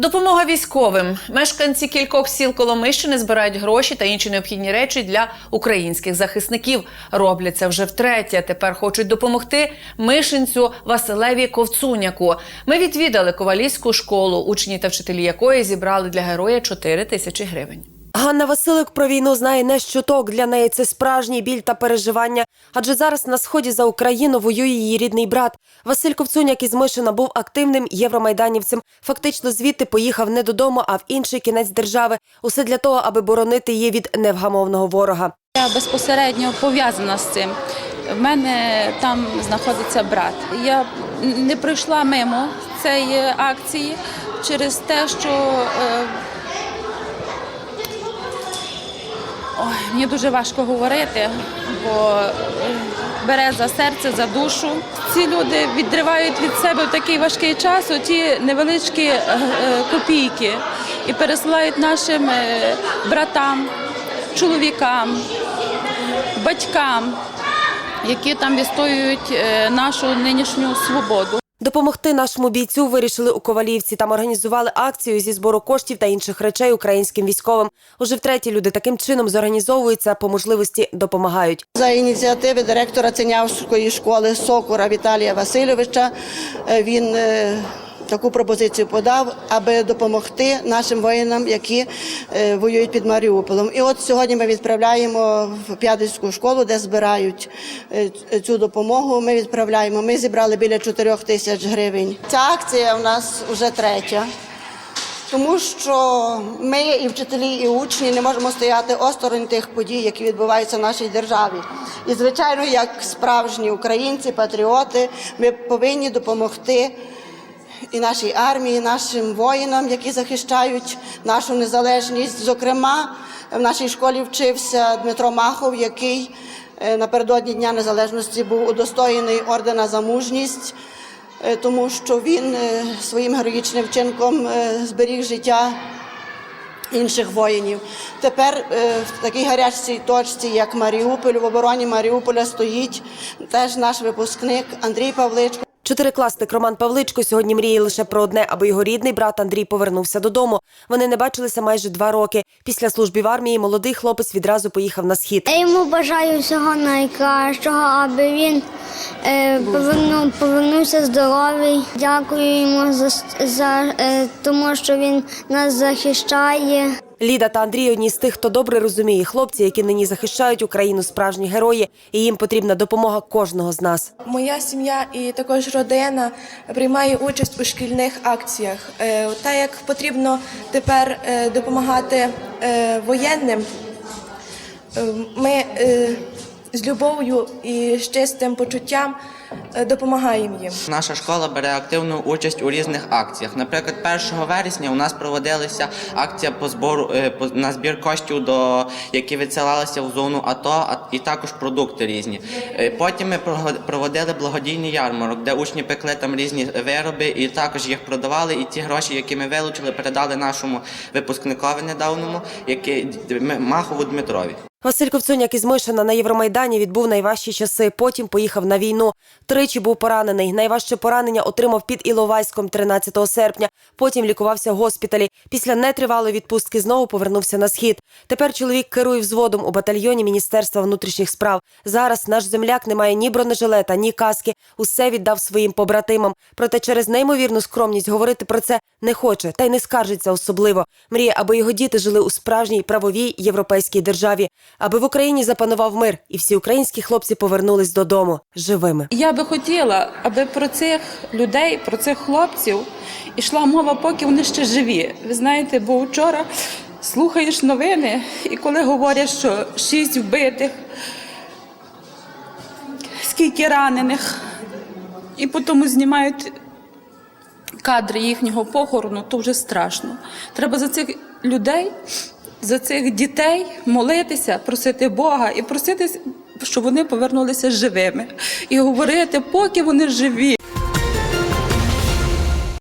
Допомога військовим. Мешканці кількох сіл Коломищини збирають гроші та інші необхідні речі для українських захисників. Роблять це вже втретє. Тепер хочуть допомогти мишинцю Василеві Ковцуняку. Ми відвідали ковалівську школу, учні та вчителі якої зібрали для героя 4 тисячі гривень. Ганна Василик про війну знає не щоток. Для неї це справжній біль та переживання. Адже зараз на сході за Україну воює її рідний брат. Василь Ковцуняк із Мишина був активним євромайданівцем. Фактично звідти поїхав не додому, а в інший кінець держави. Усе для того, аби боронити її від невгамовного ворога. Я безпосередньо пов'язана з цим. В мене там знаходиться брат. Я не пройшла мимо цієї акції через те, що е, ой, мені дуже важко говорити, бо е, бере за серце, за душу. Ці люди відривають від себе в такий важкий час ті невеличкі е, е, копійки і пересилають нашим братам, чоловікам, батькам, які там відстоюють нашу нинішню свободу. Допомогти нашому бійцю вирішили у Ковалівці. Там організували акцію зі збору коштів та інших речей українським військовим. Уже втретє люди таким чином зорганізовуються, по можливості допомагають. За ініціативи директора Ценявської школи Сокура Віталія Васильовича е, він е, таку пропозицію подав, аби допомогти нашим воїнам, які е, воюють під Маріуполем. І от сьогодні ми відправляємо в П'ядицьку школу, де збирають е, цю допомогу. Ми відправляємо. Ми зібрали біля 4 тисяч гривень. Ця акція у нас вже третя. Тому що ми і вчителі, і учні не можемо стояти осторонь тих подій, які відбуваються в нашій державі. І, звичайно, як справжні українці, патріоти, ми повинні допомогти і нашій армії, нашим воїнам, які захищають нашу незалежність. Зокрема, в нашій школі вчився Дмитро Махов, який е, напередодні Дня Незалежності був удостоєний ордена за мужність е, тому що він е, своїм героїчним вчинком зберіг життя інших воїнів. Тепер в такій гарячій точці, як Маріуполь, в обороні Маріуполя стоїть теж наш випускник Андрій Павличко. Чотирикласник Роман Павличко сьогодні мріє лише про одне, аби його рідний брат Андрій повернувся додому. Вони не бачилися майже два роки. Після служби в армії молодий хлопець відразу поїхав на схід. Я йому бажаю всього найкращого, аби він е, поверну, повернувся здоровий. Дякую йому за, за е, тому, що він нас захищає. Ліда та Андрій одні з тих, хто добре розуміє хлопці, які нині захищають Україну справжні герої, і їм потрібна допомога кожного з нас. Моя сім'я і також родина приймає участь у шкільних акціях. Е, Так як потрібно тепер е, допомагати е, воєнним, ми з любов'ю і з чистим почуттям допомагаємо їм. Наша школа бере активну участь у різних акціях. Наприклад, 1 вересня у нас проводилася акція по збору е, по- на збір коштів, до які відсилалися в зону АТО, а і також продукти різні. Е, Потім ми проводили благодійний ярмарок, де учні пекли там різні вироби, і також їх продавали. І ті гроші, які ми вилучили, передали нашому випускникові недавному, який Махову Дмитрові. Василь Ковцуняк із Мишина на Євромайдані відбув найважчі часи. Потім поїхав на війну. Тричі був поранений. Найважче поранення отримав під Іловайськом 13 серпня. Потім лікувався в госпіталі. Після нетривалої відпустки знову повернувся на схід. Тепер чоловік керує взводом у батальйоні Міністерства внутрішніх справ. Зараз наш земляк не має ні бронежилета, ні каски. Усе віддав своїм побратимам. Проте через неймовірну скромність говорити про це не хоче та й не скаржиться особливо. Мріє, аби його діти жили у справжній правовій європейській державі, аби в Україні запанував мир, і всі українські хлопці повернулись додому живими. Я би хотіла, аби про цих людей, про цих хлопців йшла мова, поки вони ще живі. Ви знаєте, бо вчора слухаєш новини, і коли говорять, що шість вбитих, скільки ранених, і потім знімають кадри їхнього похорону, то вже страшно. Треба за цих людей, за цих дітей молитися, просити Бога і просити, щоб вони повернулися живими. І говорити, поки вони живі.